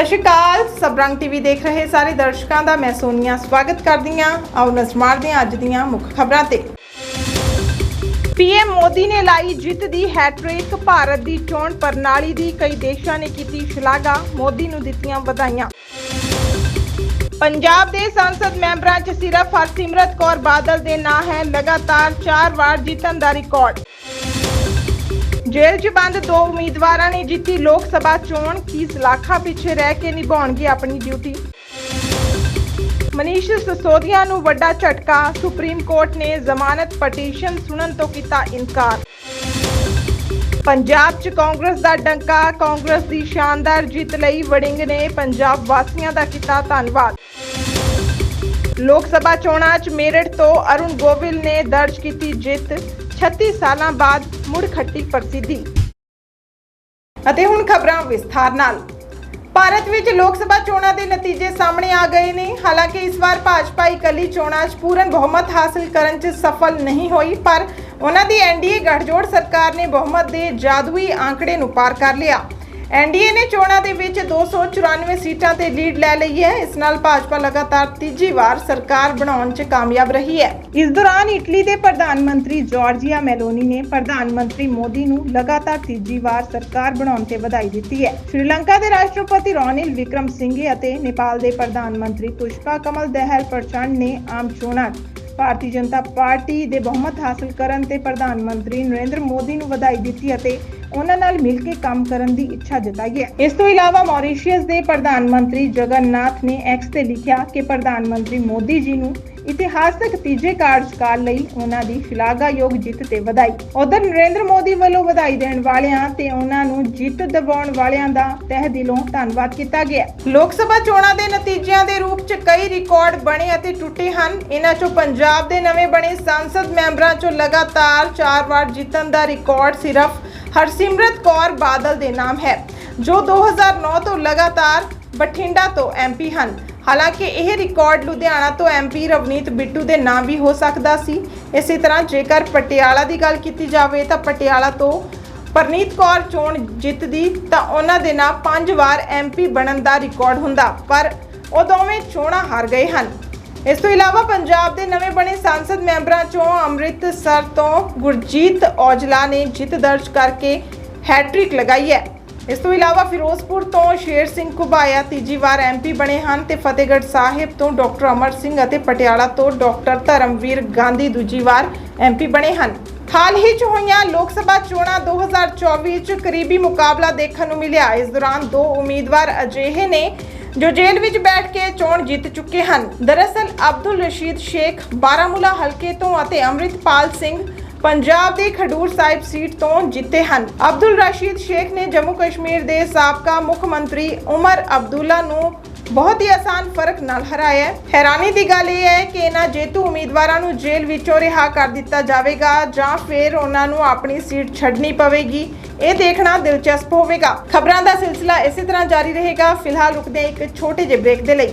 ਸਤਿ ਸ਼੍ਰੀ ਅਕਾਲ। ਸਬਰੰਗ ਟੀਵੀ ਦੇਖ ਰਹੇ ਸਾਰੇ ਦਰਸ਼ਕਾਂ ਦਾ ਮੈਂ ਸੋਨੀਆ ਸਵਾਗਤ ਕਰਦੀ ਹਾਂ। ਆਓ ਨਜ਼ਰ ਮਾਰਦੇ ਹਾਂ ਅੱਜ ਦੀਆਂ ਮੁੱਖ ਖਬਰਾਂ ਤੇ। ਪੀਐਮ ਮੋਦੀ ਨੇ ਲਾਈ ਜਿੱਤ ਦੀ ਹੈਟ੍ਰਿਕ ਭਾਰਤ ਦੀ ਚੋਣ ਪ੍ਰਣਾਲੀ ਦੀ ਕਈ ਦੇਸ਼ਾਂ ਨੇ ਕੀਤੀ ਸ਼ਲਾਘਾ। ਮੋਦੀ ਨੂੰ ਦਿੱਤੀਆਂ ਵਧਾਈਆਂ। ਪੰਜਾਬ ਦੇ ਸੰਸਦ ਮੈਂਬਰਾਂ 'ਚ ਸਿਰਫ ਹਰਸਿਮਰਤ ਕੌਰ ਬਾਦਲ ਦੇ ਨਾਂ ਹੈ। ਲਗਾਤਾਰ 4 ਵਾਰ ਜਿੱਤਣ ਦਾ ਰਿਕਾਰਡ। ਜੇਲ੍ਹ 'ਚ ਬੰਦ ਦੋ ਉਮੀਦਵਾਰਾਂ ਨੇ ਜਿੱਤੀ ਲੋਕ ਸਭਾ ਚੋਣ ਕੀ ਸਲਾਖਾ ਪਿੱਛੇ ਰਹਿ ਕੇ ਨਿਭਾਉਣਗੇ ਆਪਣੀ ਡਿਊਟੀ? ਮਨੀਸ਼ ਸਸੋਦੀਆ ਨੂੰ ਵੱਡਾ ਝਟਕਾ, ਸੁਪਰੀਮ ਕੋਰਟ ਨੇ ਜ਼ਮਾਨਤ ਪਟੀਸ਼ਨ ਸੁਣਨ ਤੋਂ ਕੀਤਾ ਇਨਕਾਰ। ਪੰਜਾਬ 'ਚ ਕਾਂਗਰਸ ਦਾ ਡੰਕਾ, ਕਾਂਗਰਸ ਦੀ ਸ਼ਾਨਦਾਰ ਜਿੱਤ ਲਈ ਵੜਿੰਗ ਨੇ ਪੰਜਾਬ ਵਾਸੀਆਂ ਦਾ ਕੀਤਾ ਧੰਨਵਾਦ। ਲੋਕ ਸਭਾ ਚੋਣਾਂ 'ਚ ਮੇਰਠ ਤੋਂ ਅਰੁਣ ਗੋਵਿਲ ਨੇ ਦਰਜ ਕੀਤੀ ਜਿੱਤ 36 ਸਾਲਾਂ ਬਾਅਦ ਮੁੜ ਖੱਟੀ ਪ੍ਰਸਿੱਧੀ। ਅਤੇ ਹੁਣ ਖਬਰਾਂ ਵਿਸਥਾਰ ਨਾਲ। ਭਾਰਤ ਵਿੱਚ ਲੋਕ ਸਭਾ ਚੋਣਾਂ ਦੇ ਨਤੀਜੇ ਸਾਹਮਣੇ ਆ ਗਏ ਨੇ। ਹਾਲਾਂਕਿ ਇਸ ਵਾਰ ਭਾਜਪਾ ਇਕੱਲੀ ਚੋਣਾਂ 'ਚ ਪੂਰਨ ਬਹੁਮਤ ਹਾਸਲ ਕਰਨ 'ਚ ਸਫਲ ਨਹੀਂ ਹੋਈ, ਪਰ ਉਹਨਾਂ ਦੀ ਐਨਡੀਏ ਗਠਜੋੜ ਸਰਕਾਰ ਨੇ ਬਹੁਮਤ ਦੇ ਜਾਦੂਈ ਆંકੜੇ ਨੂੰ ਪਾਰ ਕਰ ਲਿਆ। ਐਨਡੀਏ ਨੇ ਚੋਣਾਂ ਦੇ ਵਿੱਚ 294 ਸੀਟਾਂ ਤੇ ਲੀਡ ਲੈ ਲਈ ਹੈ। ਇਸ ਨਾਲ ਭਾਜਪਾ ਲਗਾਤਾਰ ਤੀਜੀ ਵਾਰ ਸਰਕਾਰ ਬਣਾਉਣ 'ਚ ਕਾਮਯਾਬ ਰਹੀ ਹੈ। ਇਸ ਦੌਰਾਨ ਇਟਲੀ ਦੇ ਪ੍ਰਧਾਨ ਮੰਤਰੀ ਜਾਰਜੀਆ ਮੈਲੋਨੀ ਨੇ ਪ੍ਰਧਾਨ ਮੰਤਰੀ ਮੋਦੀ ਨੂੰ ਲਗਾਤਾਰ ਤੀਜੀ ਵਾਰ ਸਰਕਾਰ ਬਣਾਉਣ ਤੇ ਵਧਾਈ ਦਿੱਤੀ ਹੈ। ਸ਼੍ਰੀਲੰਕਾ ਦੇ ਰਾਸ਼ਟਰਪਤੀ ਰੋਨਿਲ ਵਿਕਰਮ ਸਿੰਘੇ ਅਤੇ ਨੇਪਾਲ ਦੇ ਪ੍ਰਧਾਨ ਮੰਤਰੀ ਪੁਸ਼ਪਾ ਕਮਲ ਦਹਿਲ ਪ੍ਰਚੰਡ ਨੇ ਆਮ ਚੋਣਾਂ 'ਚ ਭਾਰਤੀ ਜਨਤਾ ਪਾਰਟੀ ਦੇ ਬਹੁਮਤ ਹਾਸਲ ਕਰਨ ਤੇ ਪ੍ਰਧਾਨ ਮੰਤਰੀ ਨਰਿੰਦਰ ਮੋਦੀ ਨੂੰ ਵਧਾਈ ਦਿੱਤੀ ਅਤੇ ਉਹਨਾਂ ਨਾਲ ਮਿਲ ਕੇ ਕੰਮ ਕਰਨ ਦੀ ਇੱਛਾ ਜਤਾਈ ਹੈ। ਇਸ ਤੋਂ ਇਲਾਵਾ ਮੌਰੀਸ਼ੀਅਸ ਦੇ ਪ੍ਰਧਾਨ ਮੰਤਰੀ ਜਗਨਨਾਥ ਨੇ ਐਕਸ ਤੇ ਲਿਖਿਆ ਕਿ ਪ੍ਰਧਾਨ ਮੰਤਰੀ ਮੋਦੀ ਜੀ ਨੂੰ ਇਤਿਹਾਸਕ ਤੀਜੇ ਕਾਰਜਕਾਲ ਲਈ ਉਹਨਾਂ ਦੀ ਸ਼ਲਾਘਾਯੋਗ ਜਿੱਤ ਤੇ ਵਧਾਈ। ਉਧਰ ਨਰਿੰਦਰ ਮੋਦੀ ਵੱਲੋਂ ਵਧਾਈ ਦੇਣ ਵਾਲਿਆਂ ਤੇ ਉਹਨਾਂ ਨੂੰ ਜਿੱਤ ਦਿਵਾਉਣ ਵਾਲਿਆਂ ਦਾ ਤਹਿ ਦਿਲੋਂ ਧੰਨਵਾਦ ਕੀਤਾ ਗਿਆ। ਲੋਕ ਸਭਾ ਚੋਣਾਂ ਦੇ ਨਤੀਜਿਆਂ ਦੇ ਰੂਪ 'ਚ ਕਈ ਰਿਕਾਰਡ ਬਣੇ ਅਤੇ ਟੁੱਟੇ ਹਨ। ਇਹਨਾਂ 'ਚੋਂ ਪੰਜਾਬ ਦੇ ਨਵੇਂ ਬਣੇ ਸੰਸਦ ਮੈਂਬਰਾਂ 'ਚੋਂ ਲਗਾਤਾਰ 4 ਵਾਰ ਜਿੱਤਣ ਦਾ ਰਿਕਾਰਡ ਸਿਰਫ ਹਰਸਿਮਰਤ ਕੌਰ ਬਾਦਲ ਦੇ ਨਾਮ ਹੈ, ਜੋ 2009 ਤੋਂ ਲਗਾਤਾਰ ਬਠਿੰਡਾ ਤੋਂ ਐਮਪੀ ਹਨ। ਹਾਲਾਂਕਿ ਇਹ ਰਿਕਾਰਡ ਲੁਧਿਆਣਾ ਤੋਂ ਐਮਪੀ ਰਵਨੀਤ ਬਿੱਟੂ ਦੇ ਨਾਮ ਵੀ ਹੋ ਸਕਦਾ ਸੀ। ਇਸੇ ਤਰ੍ਹਾਂ ਜੇਕਰ ਪਟਿਆਲਾ ਦੀ ਗੱਲ ਕੀਤੀ ਜਾਵੇ ਤਾਂ ਪਟਿਆਲਾ ਤੋਂ ਪਰਨੀਤ ਕੌਰ ਚੋਣ ਜਿੱਤਦੀ ਤਾਂ ਉਹਨਾਂ ਦੇ ਨਾਂ ਪੰਜ ਵਾਰ ਐਮਪੀ ਬਣਨ ਦਾ ਰਿਕਾਰਡ ਹੁੰਦਾ, ਪਰ ਉਹ ਦੋਵੇਂ ਚੋਣਾਂ ਹਾਰ ਗਏ ਹਨ। ਇਸ ਤੋਂ ਇਲਾਵਾ ਪੰਜਾਬ ਦੇ ਨਵੇਂ ਬਣੇ ਸੰਸਦ ਮੈਂਬਰਾਂ ਚੋਂ ਅੰਮ੍ਰਿਤਸਰ ਤੋਂ ਗੁਰਜੀਤ ਔਜਲਾ ਨੇ ਜਿੱਤ ਦਰਜ ਕਰਕੇ ਹੈਟ੍ਰਿਕ ਲਗਾਈ ਹੈ। ਇਸ ਤੋਂ ਇਲਾਵਾ ਫਿਰੋਜ਼ਪੁਰ ਤੋਂ ਸ਼ੇਰ ਸਿੰਘ ਘੁਬਾਇਆ ਤੀਜੀ ਵਾਰ ਐਮਪੀ ਬਣੇ ਹਨ ਤੇ ਫਤਿਹਗੜ੍ਹ ਸਾਹਿਬ ਤੋਂ ਡਾਕਟਰ ਅਮਰ ਸਿੰਘ ਅਤੇ ਪਟਿਆਲਾ ਤੋਂ ਡਾਕਟਰ ਧਰਮਵੀਰ ਗਾਂਧੀ ਦੂਜੀ ਵਾਰ ਐਮਪੀ ਬਣੇ ਹਨ। ਹਾਲ ਹੀ ਚ ਹੋਈਆਂ ਲੋਕ ਸਭਾ ਚੋਣਾਂ 2024 ਚ ਕਰੀਬੀ ਮੁਕਾਬਲਾ ਦੇਖਣ ਨੂੰ ਮਿਲਿਆ। ਇਸ ਦੌਰਾਨ ਦੋ ਉਮੀਦਵਾਰ ਅਜਿਹੇ ਨੇ ਜੋ ਜੇਲ੍ਹ ਵਿੱਚ ਬੈਠ ਕੇ ਚੋਣ ਜਿੱਤ ਚੁੱਕੇ ਹਨ। ਦਰਅਸਲ, ਅਬਦੁਲ ਰਸ਼ੀਦ ਸ਼ੇਖ ਬਾਰਾਮੂਲਾ ਹਲਕੇ ਤੋਂ ਅਤੇ ਅੰਮ੍ਰਿਤਪਾਲ ਸਿੰਘ ਪੰਜਾਬ ਦੇ ਖਡੂਰ ਸਾਹਿਬ ਸੀਟ ਤੋਂ ਜਿੱਤੇ ਹਨ। ਅਬਦੁਲ ਰਸ਼ੀਦ ਸ਼ੇਖ ਨੇ ਜੰਮੂ ਕਸ਼ਮੀਰ ਦੇ ਸਾਬਕਾ ਮੁੱਖ ਮੰਤਰੀ ਉਮਰ ਅਬਦੁੱਲਾ ਨੂੰ ਬਹੁਤ ਹੀ ਆਸਾਨ ਫ਼ਰਕ ਨਾਲ ਹਰਾਇਆ ਹੈ। ਹੈਰਾਨੀ ਦੀ ਗੱਲ ਇਹ ਹੈ ਕਿ ਇਹਨਾਂ ਜੇਤੂ ਉਮੀਦਵਾਰਾਂ ਨੂੰ ਜੇਲ੍ਹ ਵਿੱਚੋਂ ਰਿਹਾ ਕਰ ਦਿੱਤਾ ਜਾਵੇਗਾ ਜਾਂ ਫਿਰ ਉਹਨਾਂ ਨੂੰ ਆਪਣੀ ਸੀਟ ਛੱਡਣੀ ਪਵੇਗੀ। ਇਹ ਦੇਖਣਾ ਦਿਲਚਸਪ ਹੋਵੇਗਾ। ਖਬਰਾਂ ਦਾ ਸਿਲਸਿਲਾ ਇਸੇ ਤਰ੍ਹਾਂ ਜਾਰੀ ਰਹੇਗਾ। ਫਿਲਹਾਲ ਰੁਕਦੇ ਇੱਕ ਛੋਟੇ ਜਿਹੇ ਬ੍ਰੇਕ ਦੇ ਲਈ।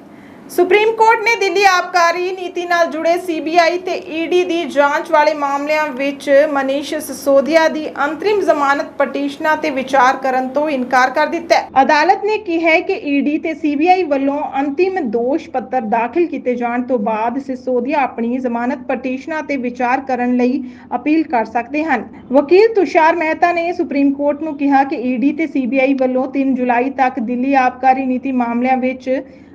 ਸੁਪਰੀਮ ਕੋਰਟ ਨੇ ਦਿੱਲੀ ਆਬਕਾਰੀ ਨੀਤੀ ਨਾਲ ਜੁੜੇ ਸੀਬੀਆਈ ਤੇ ਈਡੀ ਦੀ ਜਾਂਚ ਵਾਲੇ ਮਾਮਲਿਆਂ ਵਿੱਚ ਮਨੀਸ਼ ਸਿਸੋਦੀਆ ਦੀ ਅੰਤਰਿਮ ਜ਼ਮਾਨਤ ਪਟੀਸ਼ਨਾਂ ਤੇ ਵਿਚਾਰ ਕਰਨ ਤੋਂ ਇਨਕਾਰ ਕਰ ਦਿੱਤਾ ਹੈ। ਅਦਾਲਤ ਨੇ ਕਿਹਾ ਹੈ ਕਿ ਈਡੀ ਤੇ ਸੀਬੀਆਈ ਵੱਲੋਂ ਅੰਤਿਮ ਦੋਸ਼ ਪੱਤਰ ਦਾਖਲ ਕੀਤੇ ਜਾਣ ਤੋਂ ਬਾਅਦ ਸਿਸੋਦੀਆ ਆਪਣੀ ਜ਼ਮਾਨਤ ਪਟੀਸ਼ਨਾਂ ਤੇ ਵਿਚਾਰ ਕਰਨ ਲਈ ਅਪੀਲ ਕਰ ਸਕਦੇ ਹਨ। ਵਕੀਲ ਤੁਸ਼ਾਰ ਮਹਿਤਾ ਨੇ ਸੁਪਰੀਮ ਕੋਰਟ ਨੂੰ ਕਿਹਾ ਕਿ ਈਡੀ ਤੇ ਸੀਬੀਆਈ ਵੱਲੋਂ 3 ਜੁਲਾਈ ਤੱਕ ਦਿੱਲੀ ਆਬਕਾਰੀ ਨੀਤੀ ਮਾਮਲਿਆਂ ਵਿੱਚ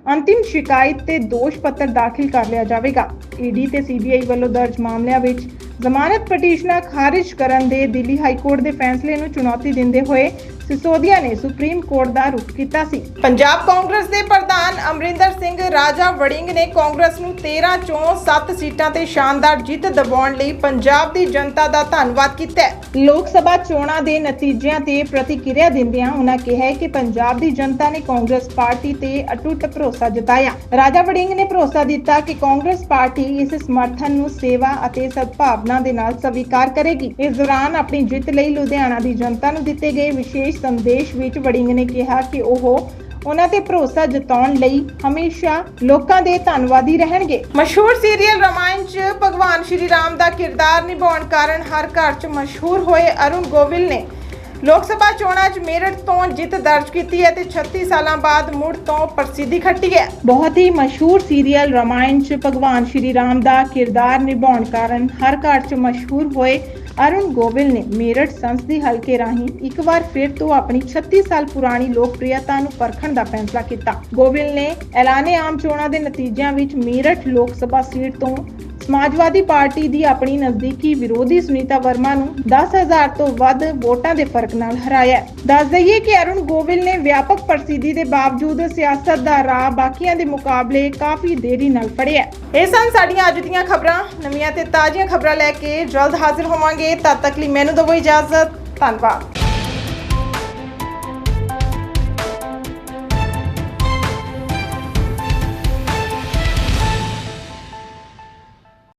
ਅੰਤਿਮ ਸ਼ਿਕਾਇਤ ਤੇ ਦੋਸ਼ ਪੱਤਰ ਦਾਖਲ ਕਰ ਲਿਆ ਜਾਵੇਗਾ। ਈਡੀ ਤੇ ਸੀਬੀਆਈ ਵੱਲੋਂ ਦਰਜ ਮਾਮਲਿਆਂ ਵਿੱਚ ਜ਼ਮਾਨਤ ਪਟੀਸ਼ਨਾਂ ਖਾਰਿਜ ਕਰਨ ਦੇ ਦਿੱਲੀ ਹਾਈ ਕੋਰਟ ਦੇ ਫੈਸਲੇ ਨੂੰ ਚੁਣੌਤੀ ਦਿੰਦੇ ਹੋਏ ਸਿਸੋਦੀਆ ਨੇ ਸੁਪਰੀਮ ਕੋਰਟ ਦਾ ਰੁਖ ਕੀਤਾ ਸੀ। ਪੰਜਾਬ ਕਾਂਗਰਸ ਦੇ ਪ੍ਰਧਾਨ ਅਮਰਿੰਦਰ ਸਿੰਘ ਰਾਜਾ ਵੜਿੰਗ ਨੇ ਕਾਂਗਰਸ ਨੂੰ 13 ਚੋਂ 7 ਸੀਟਾਂ ਤੇ ਸ਼ਾਨਦਾਰ ਜਿੱਤ ਦਿਵਾਉਣ ਲਈ ਪੰਜਾਬ ਦੀ ਜਨਤਾ ਦਾ ਧੰਨਵਾਦ ਕੀਤਾ ਲੋਕ ਸਭਾ ਚੋਣਾਂ ਦੇ ਨਤੀਜਿਆਂ ਤੇ ਪ੍ਰਤੀਕਿਰਿਆ ਦਿੰਦਿਆਂ ਉਹਨਾਂ ਕਿਹਾ ਕਿ ਪੰਜਾਬ ਦੀ ਜਨਤਾ ਨੇ ਕਾਂਗਰਸ ਪਾਰਟੀ ਤੇ ਅਟੁੱਟ ਭਰੋਸਾ ਜਤਾਇਆ। ਰਾਜਾ ਵੜਿੰਗ ਨੇ ਭਰੋਸਾ ਦਿੱਤਾ ਕਿ ਕਾਂਗਰਸ ਪਾਰਟੀ ਇਸ ਸਮਰਥਨ ਨੂੰ ਸੇਵਾ ਅਤੇ ਸਦਭਾਵਨਾ ਦੇ ਨਾਲ ਸਵੀਕਾਰ ਕਰੇਗੀ। ਇਸ ਦੌਰਾਨ ਆਪਣੀ ਜਿੱਤ ਲਈ ਲੁਧਿਆਣਾ ਦੀ ਜਨਤਾ ਨੂੰ ਦਿੱਤੇ ਗਏ ਵਿਸ਼ੇਸ਼ ਸੰਦੇਸ਼ ਵਿੱਚ ਵੜਿੰਗ ਨੇ ਕਿਹਾ ਕਿ ਉਹ ਉਹਨਾਂ ਤੇ ਭਰੋਸਾ ਜਤਾਉਣ ਲਈ ਹਮੇਸ਼ਾ ਲੋਕਾਂ ਦੇ ਧੰਨਵਾਦੀ ਰਹਿਣਗੇ। ਮਸ਼ਹੂਰ ਸੀਰੀਅਲ ਰਮਾਇਣ 'ਚ ਭਗਵਾਨ ਸ਼੍ਰੀ ਰਾਮ ਦਾ ਕਿਰਦਾਰ ਨਿਭਾਉਣ ਕਾਰਨ ਹਰ ਘਰ 'ਚ ਮਸ਼ਹੂਰ ਹੋਏ ਅਰੁਣ ਗੋਵਿਲ ਨੇ ਲੋਕ ਸਭਾ ਚੋਣਾਂ 'ਚ ਮੇਰਠ ਤੋਂ ਜਿੱਤ ਦਰਜ ਕੀਤੀ ਹੈ ਤੇ 36 ਸਾਲਾਂ ਬਾਅਦ ਮੁੜ ਤੋਂ ਪ੍ਰਸਿੱਧੀ ਖੱਟੀ ਹੈ। ਬਹੁਤ ਹੀ ਮਸ਼ਹੂਰ ਸੀਰੀਅਲ ਰਮਾਇਣ 'ਚ ਭਗਵਾਨ ਸ਼੍ਰੀ ਰਾਮ ਦਾ ਕਿਰਦਾਰ ਨਿਭਾਉਣ ਕਾਰਨ ਹਰ ਘਰ 'ਚ ਮਸ਼ਹੂਰ ਹੋਏ ਅਰੁਣ ਗੋਵਿਲ ਨੇ ਮੇਰਠ ਸੰਸਦੀ ਹਲਕੇ ਰਾਹੀਂ ਇੱਕ ਵਾਰ ਫਿਰ ਤੋਂ ਆਪਣੀ 36 ਸਾਲ ਪੁਰਾਣੀ ਲੋਕਪ੍ਰਿਯਤਾ ਨੂੰ ਪਰਖਣ ਦਾ ਫੈਸਲਾ ਕੀਤਾ। ਗੋਵਿਲ ਨੇ ਐਲਾਨੇ ਆਮ ਚੋਣਾਂ ਦੇ ਨਤੀਜਿਆਂ ਵਿੱਚ ਮੇਰਠ ਲੋਕ ਸਭਾ ਸੀਟ ਤੋਂ ਸਮਾਜਵਾਦੀ ਪਾਰਟੀ ਦੀ ਆਪਣੀ ਨਜ਼ਦੀਕੀ ਵਿਰੋਧੀ ਸੁਨੀਤਾ ਵਰਮਾ ਨੂੰ 10000 ਤੋਂ ਵੱਧ ਵੋਟਾਂ ਦੇ ਫ਼ਰਕ ਨਾਲ ਹਰਾਇਆ ਦੱਸ ਦਈਏ ਕਿ ਅਰੁਣ ਗੋਵਿਲ ਨੇ ਵਿਆਪਕ ਪ੍ਰਸਿੱਧੀ ਦੇ ਬਾਵਜੂਦ ਸਿਆਸਤ ਦਾ ਰਾਹ ਬਾਕੀਆਂ ਦੇ ਮੁਕਾਬਲੇ ਕਾਫੀ ਦੇਰੀ ਨਾਲ ਫੜਿਆ ਇਹ ਸਨ ਸਾਡੀਆਂ ਅੱਜ ਦੀਆਂ ਖਬਰਾਂ। ਨਵੀਆਂ ਤੇ ਤਾਜ਼ੀਆਂ ਖਬਰਾਂ ਲੈ ਕੇ ਜਲਦ ਹਾਜ਼ਰ ਹੋਵਾਂਗੇ। ਤਦ ਤੱਕ ਲਈ ਮੈਨੂੰ ਦਿਓ ਇਜਾਜ਼ਤ। ਧੰਨਵਾਦ।